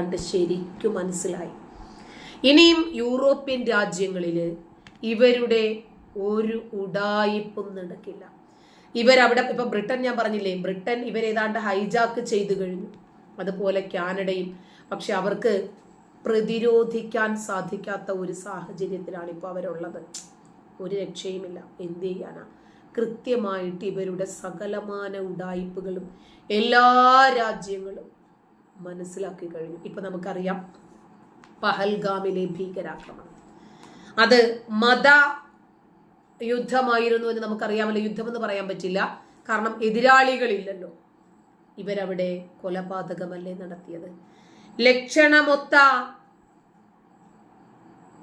കണ്ട് ശരിക്കും മനസ്സിലായി. ഇനിയും യൂറോപ്യൻ രാജ്യങ്ങളിൽ ഇവരുടെ ഒരു ഉടായിപ്പും നടക്കില്ല. ഇവരവിടെ ഇപ്പൊ ബ്രിട്ടൻ ഞാൻ പറഞ്ഞില്ലേ ബ്രിട്ടൻ ഇവരേതാണ്ട് ഹൈജാക്ക് ചെയ്തു കഴിഞ്ഞു. അതുപോലെ കാനഡയും. പക്ഷെ അവർക്ക് പ്രതിരോധിക്കാൻ സാധിക്കാത്ത ഒരു സാഹചര്യത്തിലാണ് ഇപ്പോൾ അവരുള്ളത്. ഒരു രക്ഷയുമില്ല. എന്ത് ചെയ്യാനാ? കൃത്യമായിട്ട് ഇവരുടെ സകലമാന ഉടായിപ്പുകളും എല്ലാ രാജ്യങ്ങളും മനസ്സിലാക്കി കഴിഞ്ഞു. ഇപ്പൊ നമുക്കറിയാം പഹൽഗാമിലെ ഭീകരാക്രമണം. അത് മത യുദ്ധമായിരുന്നു എന്ന് നമുക്കറിയാമല്ലോ. യുദ്ധമെന്ന് പറയാൻ പറ്റില്ല. കാരണം എതിരാളികളില്ലല്ലോ. ഇവരവിടെ കൊലപാതകമല്ലേ നടത്തിയത്? ലക്ഷണമൊത്ത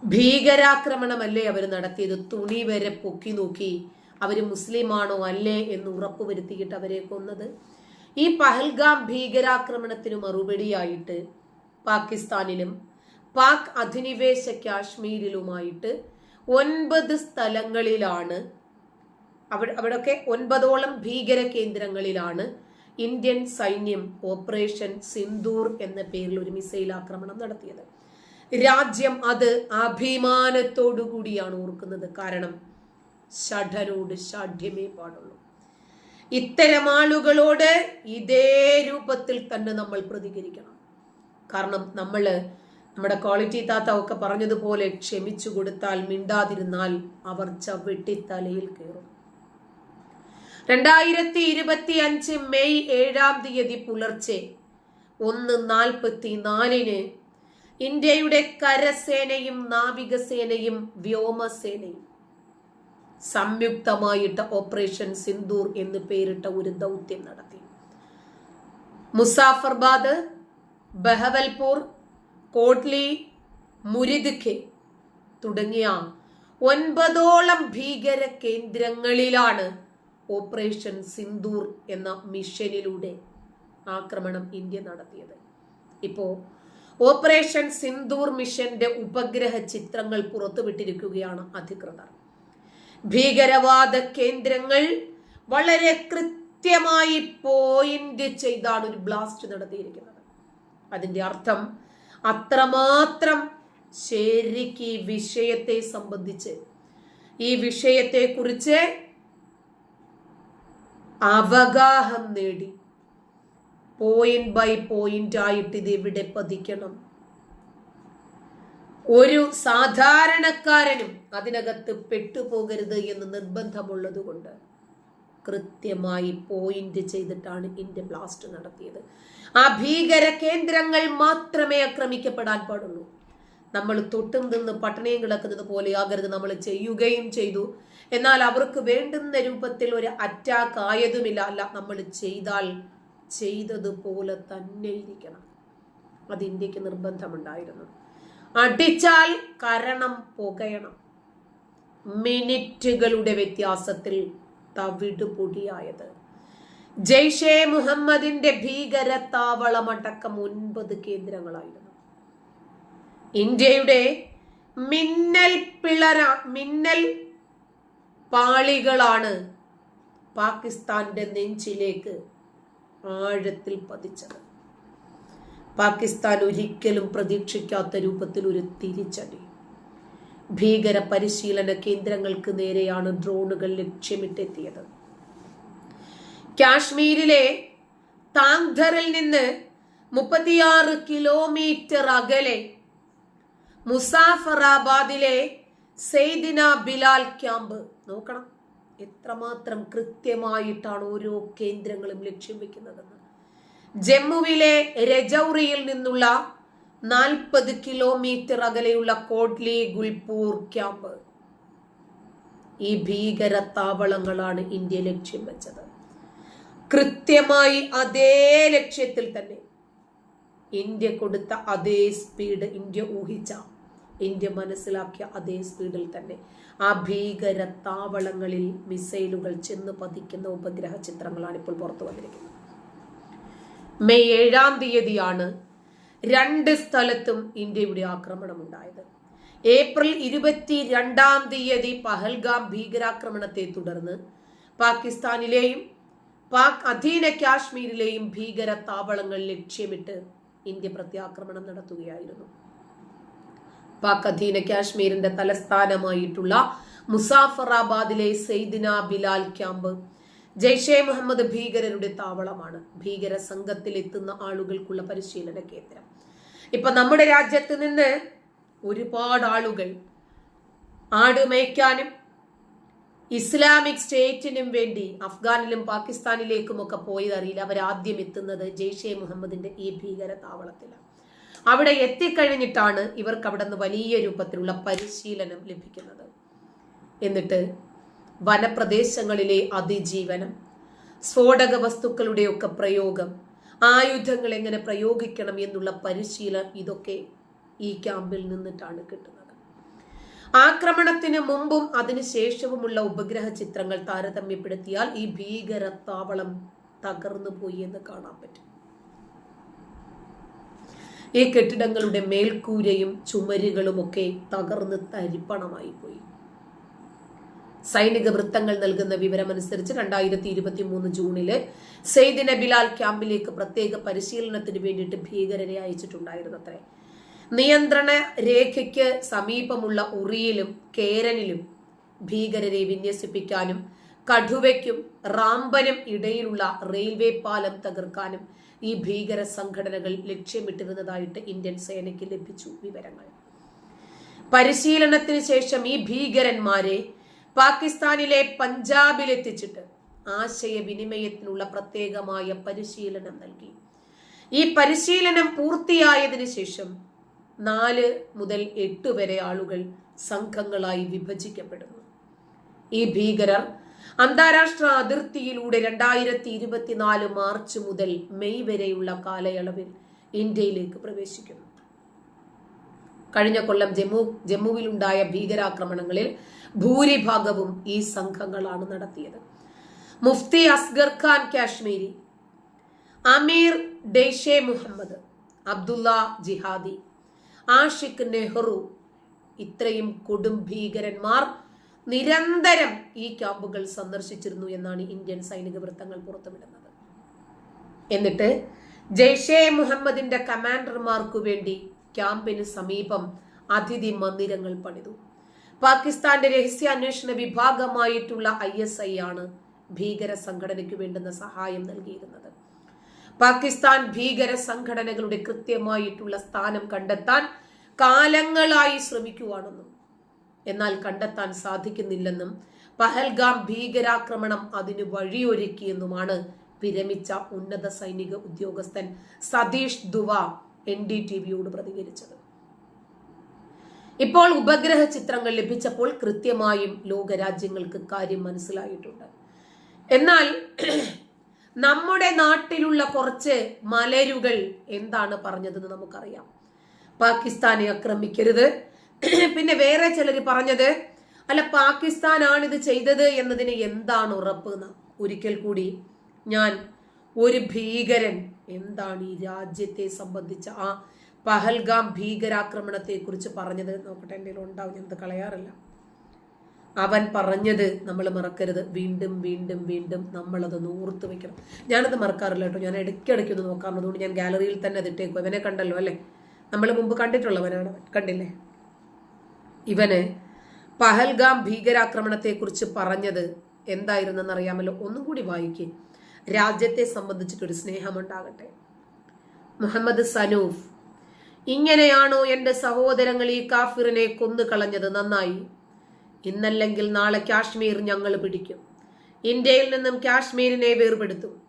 ഭീകരാക്രമണമല്ലേ അവർ നടത്തിയത്? തുണി വരെ പൊക്കി നോക്കി അവർ മുസ്ലിമാണോ അല്ലേ എന്ന് ഉറപ്പുവരുത്തിയിട്ട് അവരെ കൊന്നത്? ഈ പഹൽഗാം ഭീകരാക്രമണത്തിന് മറുപടിയായിട്ട് പാകിസ്ഥാനിലും പാക് അധിനിവേശ കാശ്മീരിലുമായിട്ട് ഒൻപത് സ്ഥലങ്ങളിലാണ് അവിടെ അവിടെയൊക്കെ ഒൻപതോളം ഭീകര കേന്ദ്രങ്ങളിലാണ് ഇന്ത്യൻ സൈന്യം ഓപ്പറേഷൻ സിന്ദൂർ എന്ന പേരിൽ ഒരു മിസൈൽ ആക്രമണം നടത്തിയത്. രാജ്യം അത് അഭിമാനത്തോടു കൂടിയാണ് ഓർക്കുന്നത്. കാരണം ഷഠനോട് ഷാഠ്യമേ പാടുള്ളൂ. ഇത്തരം ആളുകളോട് ഇതേ രൂപത്തിൽ തന്നെ നമ്മൾ പ്രതികരിക്കണം. കാരണം നമ്മൾ നമ്മുടെ ക്വാളിറ്റി താത്ത ഒക്കെ പറഞ്ഞതുപോലെ ക്ഷമിച്ചു കൊടുത്താൽ മിണ്ടാതിരുന്നാൽ അവർ ചവിട്ടി തലയിൽ കയറും. രണ്ടായിരത്തി ഇരുപത്തി അഞ്ച് മെയ് ഏഴാം തീയതി പുലർച്ചെ ഒന്ന് നാൽപ്പത്തി നാലിന് ഇന്ത്യയുടെ കരസേനയും നാവികസേനയും വ്യോമസേനയും സംയുക്തമായിട്ട് ഓപ്പറേഷൻ സിന്ദൂർ എന്ന് പേരിട്ട ഒരു ദൗത്യം നടത്തി. മുസാഫർബാദ് ബഹവൽപൂർ കോട്ട്ലി മുരിദ്ഖെ തുടങ്ങിയ ഒൻപതോളം ഭീകര കേന്ദ്രങ്ങളിലാണ് ഓപ്പറേഷൻ സിന്ദൂർ എന്ന മിഷനിലൂടെ ആക്രമണം ഇന്ത്യ നടത്തിയത്. ഇപ്പോ ഓപ്പറേഷൻ സിന്ദൂർ മിഷന്റെ ഉപഗ്രഹ ചിത്രങ്ങൾ പുറത്തുവിട്ടിരിക്കുകയാണ് അധികൃതർ. ഭീകരവാദ കേന്ദ്രങ്ങൾ വളരെ കൃത്യമായി പോയിന്റ് ചെയ്താണ് ഒരു ബ്ലാസ്റ്റ് നടത്തിയിരിക്കുന്നത്. അതിന്റെ അർത്ഥം അത്രമാത്രം ശരിക്ക് ഈ വിഷയത്തെ സംബന്ധിച്ച് ഈ വിഷയത്തെ കുറിച്ച് അവഗാഹം നേടി. പോയിന്റ് ബൈ പോയിന്റ് ആയിട്ട് ഇത് എവിടെ പതിക്കണം? ഒരു സാധാരണക്കാരനും അതിനകത്ത് പെട്ടുപോകരുത് എന്ന് നിർബന്ധമുള്ളത് കൊണ്ട് കൃത്യമായി പോയിന്റ് ചെയ്തിട്ടാണ് ഇന്ത്യ ബ്ലാസ്റ്റ് നടത്തിയത്. ആ ഭീകര കേന്ദ്രങ്ങൾ മാത്രമേ ആക്രമിക്കപ്പെടാൻ പാടുള്ളൂ. നമ്മൾ തൊട്ടും നിന്ന് പട്ടണയും കിടക്കുന്നത് പോലെ ആകരുത് നമ്മൾ ചെയ്യുകയും ചെയ്തു. എന്നാൽ അവർക്ക് വേണ്ടുന്ന രൂപത്തിൽ ഒരു അറ്റാക്ക് ആയതുമില്ല. അല്ല നമ്മൾ ചെയ്താൽ ചെയ്തതുപോലെ തന്നെ ഇരിക്കണം. അത് ഇന്ത്യയ്ക്ക് നിർബന്ധമുണ്ടായിരുന്നു. അടിച്ചാൽ കരണം പുകയണം. മിനിറ്റുകളുടെ വ്യത്യാസത്തിൽ തവിട് പൊടിയായത്. ജയ്ഷെ മുഹമ്മദിന്റെ ഭീകര താവളമടക്കം ഒൻപത് കേന്ദ്രങ്ങളായിരുന്നു. ഇന്ത്യയുടെ മിന്നൽ പിളര മിന്നൽ പാളികളാണ് പാകിസ്ഥാന്റെ നെഞ്ചിലേക്ക് ആഴത്തിൽ പതിച്ചത്. പാകിസ്ഥാൻ ഒരിക്കലും പ്രതീക്ഷിക്കാത്ത രൂപത്തിൽ ഒരു തിരിച്ചടി. ഭീകര പരിശീലന കേന്ദ്രങ്ങൾക്ക് നേരെയാണ് ഡ്രോണുകൾ ലക്ഷ്യമിട്ടെത്തിയത്. കാശ്മീരിലെ താങ്ധറിൽ നിന്ന് മുപ്പത്തിയാറ് കിലോമീറ്റർ അകലെ മുസാഫറാബാദിലെ സെയ്ദിന ബിലാൽ ക്യാമ്പ്. നോക്കണം. എത്രമാത്രം കൃത്യമായിട്ടാണ് ഓരോ കേന്ദ്രങ്ങളും ലക്ഷ്യം വെക്കുന്നതെന്ന്. ജമ്മുവിലെ രജൌറിയിൽ നിന്നുള്ള നാൽപ്പത് കിലോമീറ്റർ അകലെയുള്ള കോഡ്ലി ഗുൽപൂർ ക്യാമ്പ്. ഈ ഭീകര താവളങ്ങളാണ് ഇന്ത്യ ലക്ഷ്യം വെച്ചത്. കൃത്യമായി അതേ ലക്ഷ്യത്തിൽ തന്നെ ഇന്ത്യ കൊടുത്ത അതേ സ്പീഡ് ഇന്ത്യ ഊഹിച്ച ഇന്ത്യ മനസ്സിലാക്കിയ അതേ സ്പീഡിൽ തന്നെ ആ ഭീകര താവളങ്ങളിൽ മിസൈലുകൾ ചെന്ന് പതിക്കുന്ന ഉപഗ്രഹ ചിത്രങ്ങളാണ് ഇപ്പോൾ പുറത്തു വന്നിരിക്കുന്നത്. മെയ് ഏഴാം തീയതിയാണ് രണ്ട് സ്ഥലത്തും ഇന്ത്യയുടെ ആക്രമണം ഉണ്ടായത് ഏപ്രിൽ ഇരുപത്തി രണ്ടാം തീയതി പഹൽഗാം ഭീകരാക്രമണത്തെ തുടർന്ന് പാകിസ്ഥാനിലെയും പാക് അധീന കാശ്മീരിലെയും ഭീകര താവളങ്ങൾ ലക്ഷ്യമിട്ട് ഇന്ത്യ പ്രത്യാക്രമണം നടത്തുകയായിരുന്നു. പാക് അധീന കാശ്മീരിന്റെ തലസ്ഥാനമായിട്ടുള്ള മുസാഫറാബാദിലെ സെയ്ദിന ബിലാൽ ക്യാമ്പ് ജയ്ഷെ മുഹമ്മദ് ഭീകരരുടെ താവളമാണ്. ഭീകര സംഘത്തിൽ എത്തുന്ന ആളുകൾക്കുള്ള പരിശീലന കേന്ദ്രം. ഇപ്പൊ നമ്മുടെ രാജ്യത്ത് നിന്ന് ഒരുപാട് ആളുകൾ ആട് മേയ്ക്കാനും ഇസ്ലാമിക് സ്റ്റേറ്റിനും വേണ്ടി അഫ്ഗാനിലും പാകിസ്ഥാനിലേക്കും ഒക്കെ പോയതറിയില്ല അവർ ആദ്യം എത്തുന്നത് ജെയ്ഷെ മുഹമ്മദിന്റെ ഈ ഭീകര താവളത്തിലാണ്. അവിടെ എത്തിക്കഴിഞ്ഞിട്ടാണ് ഇവർക്ക് അവിടെ നിന്ന് വലിയ രൂപത്തിലുള്ള പരിശീലനം ലഭിക്കുന്നത്. എന്നിട്ട് വനപ്രദേശങ്ങളിലെ അതിജീവനം സ്ഫോടക വസ്തുക്കളുടെയൊക്കെ പ്രയോഗം ആയുധങ്ങൾ എങ്ങനെ പ്രയോഗിക്കണം എന്നുള്ള പരിശീലനം ഇതൊക്കെ ഈ ക്യാമ്പിൽ നിന്നിട്ടാണ് കിട്ടുന്നത്. ആക്രമണത്തിന് മുമ്പും അതിനുശേഷവുമുള്ള ഉപഗ്രഹ ചിത്രങ്ങൾ താരതമ്യപ്പെടുത്തിയാൽ ഈ ഭീകര താവളം തകർന്നു പോയി എന്ന് കാണാൻ പറ്റും. ഈ കെട്ടിടങ്ങളുടെ മേൽക്കൂരയും ചുമരുകളും ഒക്കെ തകർന്ന് തരിപ്പണമായി പോയി. സൈനിക വൃത്തങ്ങൾ നൽകുന്ന വിവരമനുസരിച്ച് രണ്ടായിരത്തി ഇരുപത്തി മൂന്ന് ജൂണിൽ സെയ്ദിന ബിലാൽ ക്യാമ്പിലേക്ക് പ്രത്യേക പരിശീലനത്തിന് വേണ്ടിയിട്ട് ഭീകരരെ അയച്ചിട്ടുണ്ടായിരുന്നു അത്രേ നിയന്ത്രണ രേഖയ്ക്ക് സമീപമുള്ള ഉറിയിലും കേരനിലും ഭീകരരെ വിന്യസിപ്പിക്കാനും കഠുവയ്ക്കും റാമ്പനും ഇടയിലുള്ള റെയിൽവേ പാലം തകർക്കാനും ഈ ഭീകര സംഘടനകൾ ലക്ഷ്യമിട്ടിരുന്നതായിട്ട് ഇന്ത്യൻ സേനയ്ക്ക് ലഭിച്ചു വിവരങ്ങൾ. പരിശീലനത്തിന് ശേഷം ഈ ഭീകരന്മാരെ പാകിസ്ഥാനിലെ പഞ്ചാബിലെത്തിച്ചിട്ട് ആശയവിനിമയത്തിനുള്ള പ്രത്യേകമായ പരിശീലനം നൽകി. ഈ പരിശീലനം പൂർത്തിയായതിനു ശേഷം നാല് മുതൽ എട്ട് വരെ ആളുകൾ സംഘങ്ങളായി വിഭജിക്കപ്പെടുന്നു. ഈ ഭീകരർ അന്താരാഷ്ട്ര അതിർത്തിയിലൂടെ രണ്ടായിരത്തി ഇരുപത്തിനാല് മാർച്ച് മുതൽ മെയ് വരെയുള്ള കാലയളവിൽ ഇന്ത്യയിലേക്ക് പ്രവേശിക്കുന്നു. കഴിഞ്ഞ കൊല്ലം ജമ്മു ജമ്മുവിലുണ്ടായ ഭീകരാക്രമണങ്ങളിൽ ഭൂരിഭാഗവും ഈ സംഘങ്ങളാണ് നടത്തിയത്. മുഫ്തി അസ്ഗർ ഖാൻ കാശ്മീരി അമീർ ഡെയ്ഷെ മുഹമ്മദ് അബ്ദുള്ള ജിഹാദി ആഷിഖ് നെഹ്റു ഇത്രയും കൊടും ഭീകരന്മാർ നിരന്തരം ഈ ക്യാമ്പുകൾ സന്ദർശിച്ചിരുന്നു എന്നാണ് ഇന്ത്യൻ സൈനിക വൃത്തങ്ങൾ പുറത്തുവിടുന്നത്. എന്നിട്ട് ജയ്ഷെ മുഹമ്മദിന്റെ കമാൻഡർമാർക്കു വേണ്ടി ക്യാമ്പിന് സമീപം അതിഥി മന്ദിരങ്ങൾ പണിതു. പാകിസ്ഥാന്റെ രഹസ്യാന്വേഷണ വിഭാഗമായിട്ടുള്ള ഐ എസ് ഐ ആണ് ഭീകര സംഘടനയ്ക്ക് വേണ്ടുന്ന സഹായം നൽകിയിരുന്നത്. പാകിസ്ഥാൻ ഭീകര സംഘടനകളുടെ കൃത്യമായിട്ടുള്ള സ്ഥാനം കണ്ടെത്താൻ കാലങ്ങളായി ശ്രമിക്കുവാണെന്നും എന്നാൽ കണ്ടെത്താൻ സാധിക്കുന്നില്ലെന്നും പഹൽഗാം ഭീകരാക്രമണം അതിന് വഴിയൊരുക്കിയെന്നുമാണ് വിരമിച്ച ഉന്നത സൈനിക ഉദ്യോഗസ്ഥൻ Satish Dua N D T വിയോട് പ്രതികരിച്ചത്. ഇപ്പോൾ ഉപഗ്രഹ ചിത്രങ്ങൾ ലഭിച്ചപ്പോൾ കൃത്യമായും ലോകരാജ്യങ്ങൾക്ക് കാര്യം മനസ്സിലായിട്ടുണ്ട്. എന്നാൽ നമ്മുടെ നാട്ടിലുള്ള കുറച്ച് മലരുകൾ എന്താണ് പറഞ്ഞതെന്ന് നമുക്കറിയാം. പാകിസ്ഥാനെ ആക്രമിക്കരുത്. പിന്നെ വേറെ ചിലർ പറഞ്ഞത് അല്ല പാകിസ്ഥാനാണ് ഇത് ചെയ്തത് എന്നതിന് എന്താണ് ഉറപ്പ്? എന്ന് ഒരിക്കൽ കൂടി ഞാൻ ഒരു ഭീകരൻ എന്താണ് ഈ രാജ്യത്തെ സംബന്ധിച്ച ആ പഹൽഗാം ഭീകരാക്രമണത്തെ കുറിച്ച് പറഞ്ഞത്? നോക്കട്ടെ എന്റെ ഉണ്ടാവും ഞാൻ കളയാറില്ല. അവൻ പറഞ്ഞത് നമ്മൾ മറക്കരുത്. വീണ്ടും വീണ്ടും വീണ്ടും നമ്മളത് നൂർത്ത് വെക്കണം. ഞാനത് മറക്കാറില്ല കേട്ടോ. ഞാൻ ഇടയ്ക്കിടയ്ക്ക് ഒന്ന് നോക്കാറുണ്ട് അതുകൊണ്ട് ഞാൻ ഗാലറിയിൽ തന്നെ അത് ഇട്ടേക്കും. ഇവനെ കണ്ടല്ലോ അല്ലേ? നമ്മൾ മുമ്പ് കണ്ടിട്ടുള്ളവനാണ് കണ്ടില്ലേ? ഇവന് പഹൽഗാം ഭീകരാക്രമണത്തെക്കുറിച്ച് പറഞ്ഞത് എന്തായിരുന്നെന്ന് അറിയാമല്ലോ. ഒന്നും കൂടി വായിക്കേ. രാജ്യത്തെ സംബന്ധിച്ചിട്ടൊരു സ്നേഹമുണ്ടാകട്ടെ. മുഹമ്മദ് സനൂഫ് ഇങ്ങനെയാണോ എന്റെ സഹോദരങ്ങൾ ഈ കാഫിറിനെ കൊന്നു കളഞ്ഞത് നന്നായി? ഇന്നല്ലെങ്കിൽ നാളെ കാശ്മീർ ഞങ്ങൾ പിടിക്കും. ഇന്ത്യയിൽ നിന്നും കാശ്മീരിനെ വേർപെടുത്തും.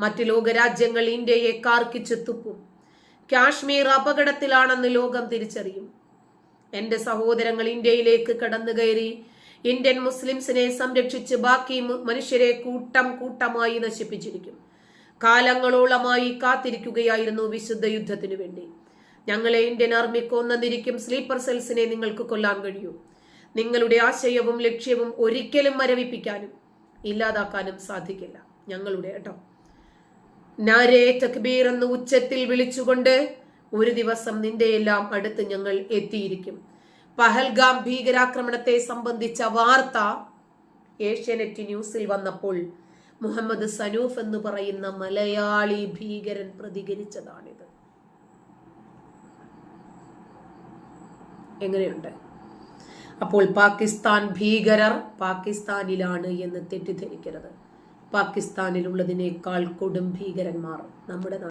മറ്റ് ലോകരാജ്യങ്ങൾ ഇന്ത്യയെ കാർക്കിച്ചു തുപ്പും. കാശ്മീർ അപകടത്തിലാണെന്ന് ലോകം തിരിച്ചറിയും. എന്റെ സഹോദരങ്ങൾ ഇന്ത്യയിലേക്ക് കടന്നു കയറി ഇന്ത്യൻ മുസ്ലിംസിനെ സംരക്ഷിച്ച് ബാക്കി മനുഷ്യരെ കൂട്ടം കൂട്ടമായി നശിപ്പിച്ചിരിക്കും. കാലങ്ങളോളമായി കാത്തിരിക്കുകയായിരുന്നു വിശുദ്ധ യുദ്ധത്തിനു വേണ്ടി. ഞങ്ങളെ ഇന്ത്യൻ ആർമി കൊന്നതിരിക്കും സ്ലീപ്പർ സെൽസിനെ നിങ്ങൾക്ക് കൊല്ലാൻ കഴിയൂ. നിങ്ങളുടെ ആശയവും ലക്ഷ്യവും ഒരിക്കലും മരവിപ്പിക്കാനും ഇല്ലാതാക്കാനും സാധിക്കില്ല. ഞങ്ങളുടെ കേട്ടോ നാരേ തക്ബീർ എന്ന് ഉച്ചത്തിൽ വിളിച്ചുകൊണ്ട് ഒരു ദിവസം നിന്റെയെല്ലാം അടുത്ത് ഞങ്ങൾ എത്തിയിരിക്കും. പഹൽഗാം ഭീകരാക്രമണത്തെ സംബന്ധിച്ച വാർത്ത ഏഷ്യാനെറ്റ് ന്യൂസിൽ വന്നപ്പോൾ മുഹമ്മദ് സനൂഫ് എന്ന് പറയുന്ന മലയാളി ഭീകരൻ പ്രതികരിച്ചതാണിത്. എങ്ങനെയുണ്ട്? അപ്പോൾ പാകിസ്ഥാൻ ഭീകരർ പാകിസ്ഥാനിലാണ് എന്ന് തെറ്റിദ്ധരിക്കരുത്. പാകിസ്ഥാനിലുള്ളതിനേക്കാൾ കൊടും ഭീകരന്മാർ നമ്മുടെ